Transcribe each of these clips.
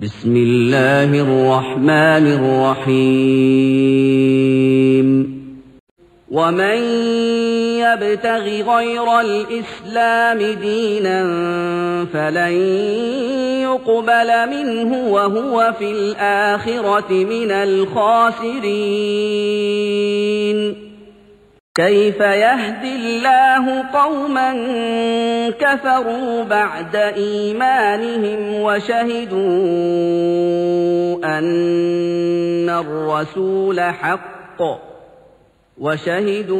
بسم الله الرحمن الرحيم. ومن يبتغ غير الإسلام دينا فلن يقبل منه وهو في الآخرة من الخاسرين. كيف يهدي الله قوما كفروا بعد إيمانهم وشهدوا أن الرسول حق وشهدوا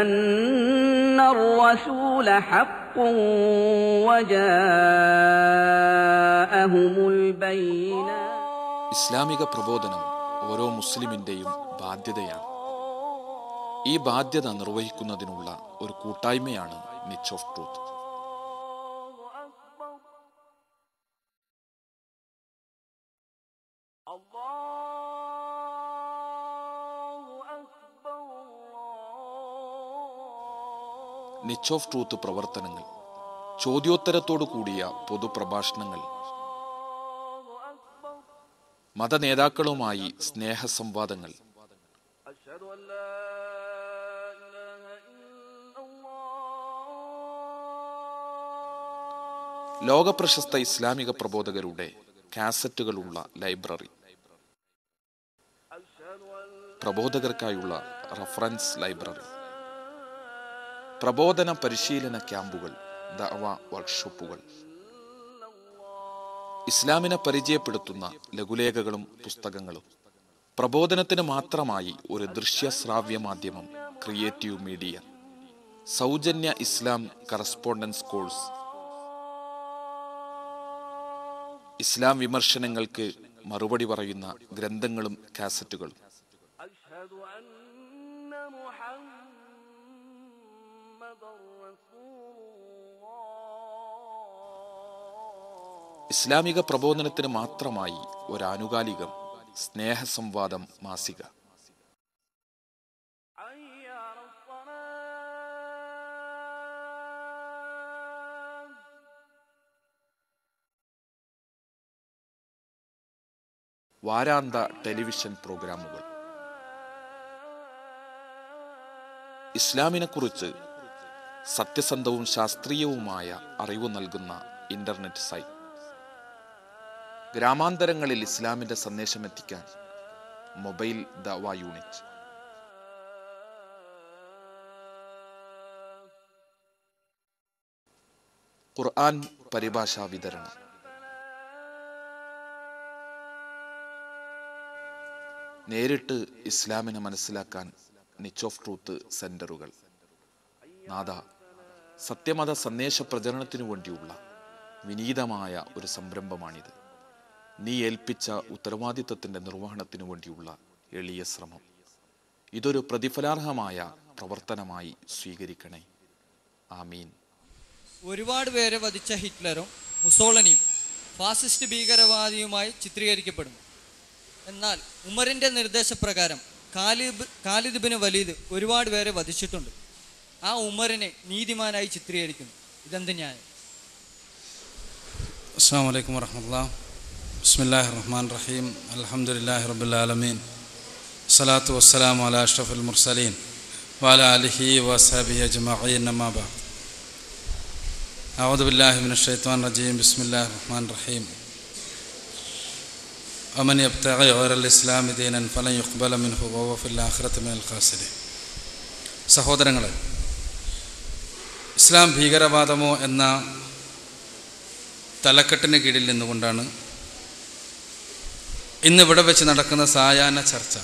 أن الرسول حق وجاءهم البينات ഇസ്ലാമിക പ്രബോധനം ഓരോ മുസ്ലിമിന്റെയും ബാധ്യതയാണ് ഈ ബാധ്യത നിർവഹിക്കുന്നതിനുള്ള ഒരു കൂട്ടായ്മയാണ് niche of truth niche of truth പ്രവർത്തനങ്ങൾ ചോദ്യോത്തരത്തോടു കൂടിയ പൊതുപ്രഭാഷണങ്ങൾ മതനേതാക്കളുമായി സ്നേഹസംവാദങ്ങൾ ലോകപ്രശസ്ത ഇസ്ലാമിക പ്രബോധകരുടെ കാസറ്റുകളുള്ള ലൈബ്രറി. പ്രബോധകർക്കായുള്ള റഫറൻസ് ലൈബ്രറി. പ്രബോധന പരിശീലന ക്യാമ്പുകൾ ദഅവ വർക്ക്ഷോപ്പുകൾ. ഇസ്ലാമിനെ പരിചയപ്പെടുത്തുന്ന ലഘുലേഖകളും പുസ്തകങ്ങളും പ്രബോധനത്തിന് മാത്രമായി ഒരു ദൃശ്യ ശ്രാവ്യ മാധ്യമം ക്രിയേറ്റീവ് മീഡിയ സൗജന്യ ഇസ്ലാം കറസ്പോണ്ടൻസ് കോഴ്സ് ഇസ്ലാം വിമർശനങ്ങൾക്ക് മറുപടി പറയുന്ന ഗ്രന്ഥങ്ങളും കാസറ്റുകളും. ഇസ്ലാമിക പ്രബോധനത്തിന് മാത്രമായി ഒരാനുകാലികം സ്നേഹസംവാദം മാസിക. വാരാന്ത ടെലിവിഷൻ പ്രോഗ്രാമുകൾ. ഇസ്ലാമിനെക്കുറിച്ച് സത്യസന്ധവും ശാസ്ത്രീയവുമായ അറിവ് നൽകുന്ന ഇന്റർനെറ്റ് സൈറ്റ്. ഗ്രാമാന്തരങ്ങളിൽ ഇസ്ലാമിന്റെ സന്ദേശം എത്തിക്കാൻ മൊബൈൽ ദവ യൂണിറ്റ്. ഖുർആൻ പരിഭാഷാ വിതരണം. നേരിട്ട് ഇസ്ലാമിനെ മനസ്സിലാക്കാൻ നിച്ച് ഓഫ് ട്രൂത്ത് സെന്ററുകൾ. നാദ സത്യമത സന്ദേശ പ്രചരണത്തിനു വേണ്ടിയുള്ള വിനീതമായ ഒരു സംരംഭമാണിത്. നീ ഏൽപ്പിച്ച ഉത്തരവാദിത്വത്തിന്റെ നിർവഹണത്തിനു വേണ്ടിയുള്ള എളിയ ശ്രമം. ഇതൊരു പ്രതിഫലാർഹമായ പ്രവർത്തനമായി സ്വീകരിക്കണേ. ആമീൻ. ഒരുപാട് പേരെ വധിച്ച ഹിറ്റ്ലറും മുസോളനിയും ഫാസിസ്റ്റ് ഭീകരവാദിയുമായി ചിത്രീകരിക്കപ്പെടുന്നു. എന്നാൽ ഉമറിന്റെ നിർദ്ദേശപ്രകാരം കാലിബ് കാലിദിബിന് വലീദ് ഒരുപാട് പേരെ വധിച്ചിട്ടുണ്ട്. ആ ഉമറിനെ നീതിമാനായി ചിത്രീകരിക്കുന്നു. ഇതെന്ത് ഞാൻ അസ്സാം വലൈക്കും വരഹമുല്ല ബിസ്മില്ലാഹി റഹ്മാൻ റഹീം അലഹമുല്ലാഹി റബുലാലമീൻ സലാത്തു വസ്സലാം അല അഷ്റഫുൽ മുർസലീൻ. വാല അലിഹി വസാബി അജ്മീൻ നമാബ അഹമ്മദ് ബില്ലാഹിമിൻ റജീം ബിസ്മില്ലാഹി റഹ്മാൻ റഹീം ومن يبتغي غير ഓരൽ دينا ദീനൻ يقبل منه وهو في ആഹ്റത്ത് من الخاسرين. സഹോദരങ്ങളെ ഇസ്ലാം ഭീകരവാദമോ എന്ന തലക്കെട്ടിന് കീഴിൽ നിന്നുകൊണ്ടാണ് ഇന്നിവിടെ വെച്ച് നടക്കുന്ന സായാഹ്ന ചർച്ച.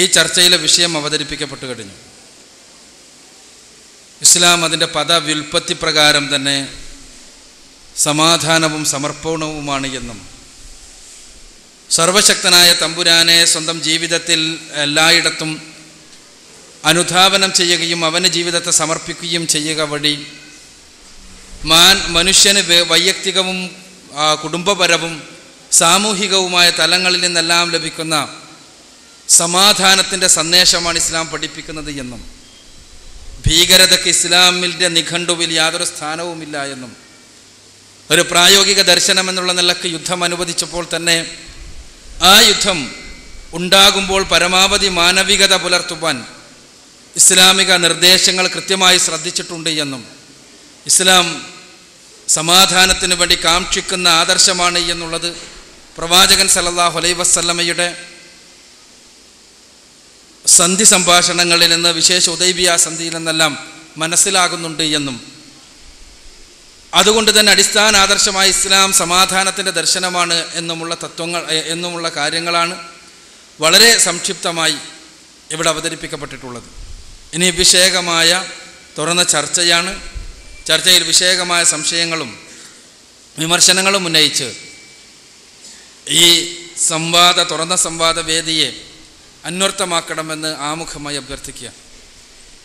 ഈ ചർച്ചയിലെ വിഷയം അവതരിപ്പിക്കപ്പെട്ടു കഴിഞ്ഞു. ഇസ്ലാം അതിന്റെ പദവ്യുൽപ്പത്തി പ്രകാരം തന്നെ സമാധാനവും സമർപ്പണവുമാണ് എന്നും. സർവശക്തനായ തമ്പുരാനെ സ്വന്തം ജീവിതത്തിൽ എല്ലായിടത്തും അനുധാവനം ചെയ്യുകയും അവന് ജീവിതത്തെ സമർപ്പിക്കുകയും ചെയ്യുക വഴി മാൻ മനുഷ്യന് വൈയക്തികവും കുടുംബപരവും സാമൂഹികവുമായ തലങ്ങളിൽ നിന്നെല്ലാം ലഭിക്കുന്ന സമാധാനത്തിന്റെ സന്ദേശമാണ് ഇസ്ലാം പഠിപ്പിക്കുന്നത് എന്നും. ഭീകരതയ്ക്ക് ഇസ്ലാമിന്റെ നിഘണ്ടുവിൽ യാതൊരു സ്ഥാനവുമില്ല എന്നും. ഒരു പ്രായോഗിക ദർശനം എന്നുള്ള നിലയ്ക്ക് യുദ്ധം അനുവദിച്ചപ്പോൾ തന്നെ ആ യുദ്ധം ഉണ്ടാകുമ്പോൾ പരമാവധി മാനവികത പുലർത്തുവാൻ ഇസ്ലാമിക നിർദ്ദേശങ്ങൾ കൃത്യമായി ശ്രദ്ധിച്ചിട്ടുണ്ട് എന്നും ഇസ്ലാം സമാധാനത്തിന് വേണ്ടി കാക്ഷിക്കുന്ന ആദർശമാണ് എന്നുള്ളത് പ്രവാചകൻ സല്ലല്ലാഹു അലൈഹി വസല്ലമയുടെ സന്ധി സംഭാഷണങ്ങളിൽ നിന്ന് വിശേഷ ഉദൈബിയ സന്ധിയിൽ നിന്നെല്ലാം മനസ്സിലാകുന്നുണ്ട് എന്നും അതുകൊണ്ട് തന്നെ അടിസ്ഥാന ആദർശമായ ഇസ്ലാം സമാധാനത്തിന്റെ ദർശനമാണ് എന്നുമുള്ള തത്വങ്ങൾ എന്നുമുള്ള കാര്യങ്ങളാണ് വളരെ സംക്ഷിപ്തമായി ഇവിടെ അവതരിപ്പിക്കപ്പെട്ടിട്ടുള്ളത്. ഇനി വിഷയകമായ തുറന്ന ചർച്ചയാണ്. ചർച്ചയിൽ വിഷയകമായ സംശയങ്ങളും വിമർശനങ്ങളും ഉന്നയിച്ച് ഈ സംവാദ തുറന്ന സംവാദ വേദിയെ അന്വർത്ഥമാക്കണമെന്ന് ആമുഖമായി അഭ്യർത്ഥിക്കുക.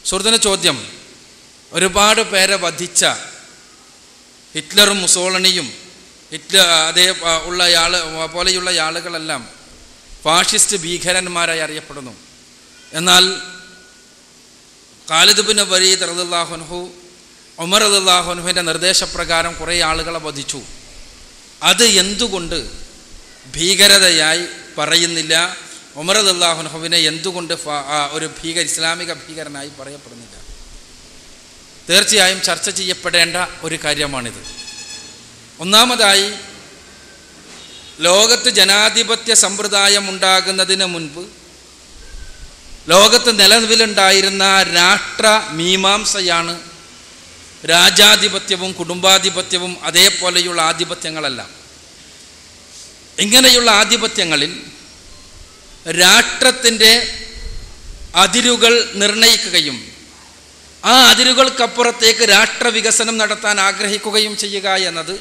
സുഹൃത്തിന് ചോദ്യം ഒരുപാട് പേരെ വധിച്ച ഹിറ്റ്ലറും മുസോളണിയും ഹിറ്റ്ലർ അതേ ഉള്ള ആൾ പോലെയുള്ള ആളുകളെല്ലാം ഫാഷിസ്റ്റ് ഭീകരന്മാരായി അറിയപ്പെടുന്നു. എന്നാൽ Khalid bin Walid Omar Umar റളിയല്ലാഹുൻഹുവിന്റെ നിർദ്ദേശപ്രകാരം കുറേ ആളുകളെ വധിച്ചു. അത് എന്തുകൊണ്ട് ഭീകരതയായി പറയുന്നില്ല? ഉമർ റളിയല്ലാഹുൻഹുവിനെ എന്തുകൊണ്ട് ഒരു ഭീകര ഇസ്ലാമിക ഭീകരനായി പറയപ്പെടുന്നില്ല? തീർച്ചയായും ചർച്ച ചെയ്യപ്പെടേണ്ട ഒരു കാര്യമാണിത്. ഒന്നാമതായി ലോകത്ത് ജനാധിപത്യ സമ്പ്രദായം ഉണ്ടാകുന്നതിന് മുൻപ് ലോകത്ത് നിലവിലുണ്ടായിരുന്ന രാഷ്ട്ര മീമാംസയാണ് രാജാധിപത്യവും കുടുംബാധിപത്യവും അതേപോലെയുള്ള ആധിപത്യങ്ങളെല്ലാം. ഇങ്ങനെയുള്ള ആധിപത്യങ്ങളിൽ രാഷ്ട്രത്തിന്റെ അതിരുകൾ നിർണയിക്കുകയും ആ അതിരുകൾക്കപ്പുറത്തേക്ക് രാഷ്ട്രവികസനം നടത്താൻ ആഗ്രഹിക്കുകയും ചെയ്യുക എന്നത്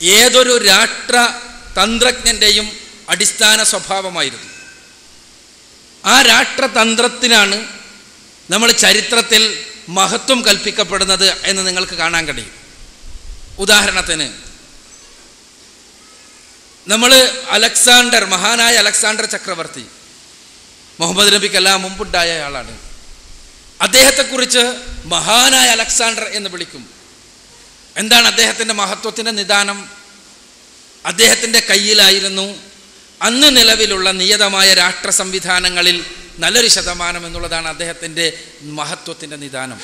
ഏതൊരു രാഷ്ട്ര തന്ത്രജ്ഞന്റെയും അടിസ്ഥാന സ്വഭാവമായിരുന്നു. ആ രാഷ്ട്രതന്ത്രത്തിനാണ് നമ്മൾ ചരിത്രത്തിൽ മഹത്വം കൽപ്പിക്കപ്പെടുന്നത് എന്ന് നിങ്ങൾക്ക് കാണാൻ കഴിയും. ഉദാഹരണത്തിന് നമ്മൾ അലക്സാണ്ടർ മഹാനായ അലക്സാണ്ടർ ചക്രവർത്തി മുഹമ്മദ് നബിക്കെല്ലാം മുമ്പുണ്ടായ ആളാണ്. അദ്ദേഹത്തെക്കുറിച്ച് മഹാനായ അലക്സാണ്ടർ എന്ന് വിളിക്കും. എന്താണ് അദ്ദേഹത്തിന്റെ മഹത്വത്തിന്റെ നിദാനം? അദ്ദേഹത്തിന്റെ കയ്യിലായിരുന്നു അന്ന് നിലവിലുള്ള നിയതമായ രാഷ്ട്ര സംവിധാനങ്ങളിൽ നല്ലൊരു ശതമാനം എന്നുള്ളതാണ് അദ്ദേഹത്തിന്റെ മഹത്വത്തിന്റെ നിദാനം.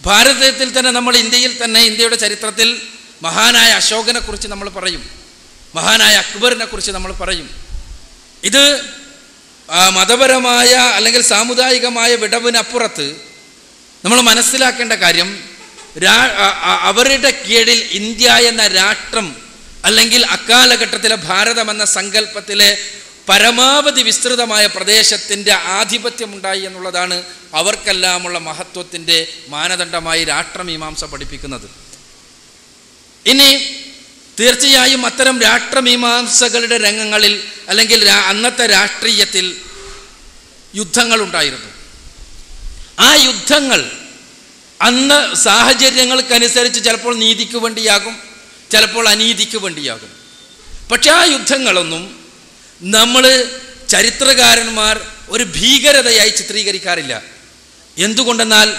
ഭാരതത്തിൽ തന്നെ നമ്മൾ ഇന്ത്യയിൽ തന്നെ ഇന്ത്യയുടെ ചരിത്രത്തിൽ മഹാനായ അശോകനെക്കുറിച്ച് നമ്മൾ പറയും. മഹാനായ അക്ബറിനെക്കുറിച്ച് നമ്മൾ പറയും. ഇത് മതപരമായ അല്ലെങ്കിൽ സാമുദായികമായ വിടവിനപ്പുറത്ത് നമ്മൾ മനസ്സിലാക്കേണ്ട കാര്യം അവരുടെ കീഴിൽ ഇന്ത്യ എന്ന രാഷ്ട്രം അല്ലെങ്കിൽ അക്കാലഘട്ടത്തിലെ ഭാരതം എന്ന സങ്കല്പത്തിലെ പരമാവധി വിസ്തൃതമായ പ്രദേശത്തിന്റെ ആധിപത്യമുണ്ടായി എന്നുള്ളതാണ് അവർക്കെല്ലാമുള്ള മഹത്വത്തിന്റെ മാനദണ്ഡമായി രാഷ്ട്രമീമാംസ പഠിപ്പിക്കുന്നത്. ഇനി തീർച്ചയായും അത്തരം രാഷ്ട്രമീമാംസകളുടെ രംഗങ്ങളിൽ അല്ലെങ്കിൽ അന്നത്തെ രാഷ്ട്രീയത്തിൽ യുദ്ധങ്ങളുണ്ടായിരുന്നു. ആ യുദ്ധങ്ങൾ അന്ന് സാഹചര്യങ്ങൾക്കനുസരിച്ച് ചിലപ്പോൾ നീതിക്ക് വേണ്ടിയാകും ചിലപ്പോൾ അനീതിക്ക് വേണ്ടിയാകും. പക്ഷെ ആ യുദ്ധങ്ങളൊന്നും നമ്മൾ ചരിത്രകാരന്മാർ ഒരു ഭീകരതയായി ചിത്രീകരിക്കാറില്ല. എന്തുകൊണ്ടെന്നാൽ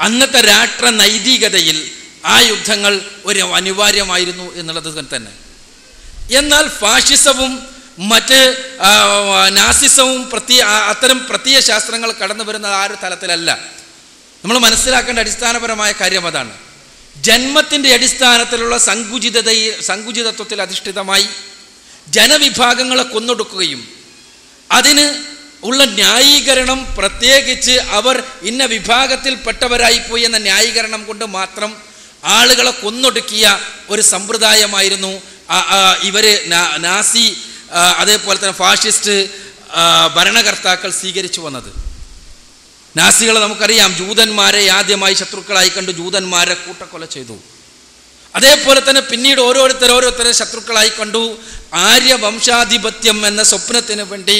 അന്നത്തെ രാഷ്ട്ര നൈതികതയിൽ ആ യുദ്ധങ്ങൾ ഒരു അനിവാര്യമായിരുന്നു എന്നുള്ളത് തന്നെ. എന്നാൽ ഫാഷിസവും മറ്റ് നാസിസവും പ്രത്യ അത്തരം പ്രത്യയ ശാസ്ത്രങ്ങൾ കടന്നു വരുന്നത് ആ ഒരു തലത്തിലല്ല. നമ്മൾ മനസ്സിലാക്കേണ്ട അടിസ്ഥാനപരമായ കാര്യം അതാണ്. ജന്മത്തിന്റെ അടിസ്ഥാനത്തിലുള്ള സങ്കുചിതയിൽ സങ്കുചിതത്വത്തിൽ അധിഷ്ഠിതമായി ജനവിഭാഗങ്ങളെ കൊന്നൊടുക്കുകയും അതിന് ഉള്ള ന്യായീകരണം പ്രത്യേകിച്ച് അവർ ഇന്ന വിഭാഗത്തിൽപ്പെട്ടവരായി പോയി എന്ന ന്യായീകരണം കൊണ്ട് മാത്രം ആളുകളെ കൊന്നൊടുക്കിയ ഒരു സമ്പ്രദായമായിരുന്നു. ഇവർ നാസി അതേപോലെ തന്നെ ഫാഷിസ്റ്റ് ഭരണകർത്താക്കൾ സ്വീകരിച്ചു വന്നത്. നാസികളെ നമുക്കറിയാം ജൂതന്മാരെ ആദ്യമായി ശത്രുക്കളായി കണ്ട് ജൂതന്മാരെ കൂട്ടക്കൊല ചെയ്തു. അതേപോലെ തന്നെ പിന്നീട് ഓരോരുത്തർ ഓരോരുത്തരെ ശത്രുക്കളായി കണ്ടു. ആര്യ വംശാധിപത്യം എന്ന സ്വപ്നത്തിന് വേണ്ടി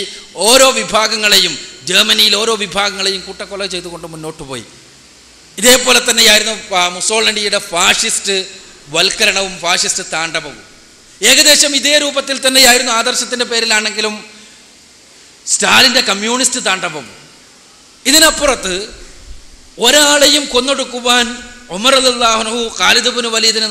ഓരോ വിഭാഗങ്ങളെയും ജർമ്മനിയിൽ ഓരോ വിഭാഗങ്ങളെയും കൂട്ടക്കൊല ചെയ്തുകൊണ്ട് മുന്നോട്ട് പോയി ഇതേപോലെ തന്നെയായിരുന്നു മുസോളണ്ടിയുടെ ഫാഷിസ്റ്റ് വൽക്കരണവും ഫാഷിസ്റ്റ് താണ്ഡവവും. ഏകദേശം ഇതേ രൂപത്തിൽ തന്നെയായിരുന്നു ആദർശത്തിന്റെ പേരിലാണെങ്കിലും സ്റ്റാലിന്റെ കമ്മ്യൂണിസ്റ്റ് താണ്ഡവം. ഇതിനപ്പുറത്ത് ഒരാളെയും കൊന്നൊടുക്കുവാൻ ഉമർ അല്ലാഹുനഹു ഖാലിദ് ബിൻ വലീദിനെ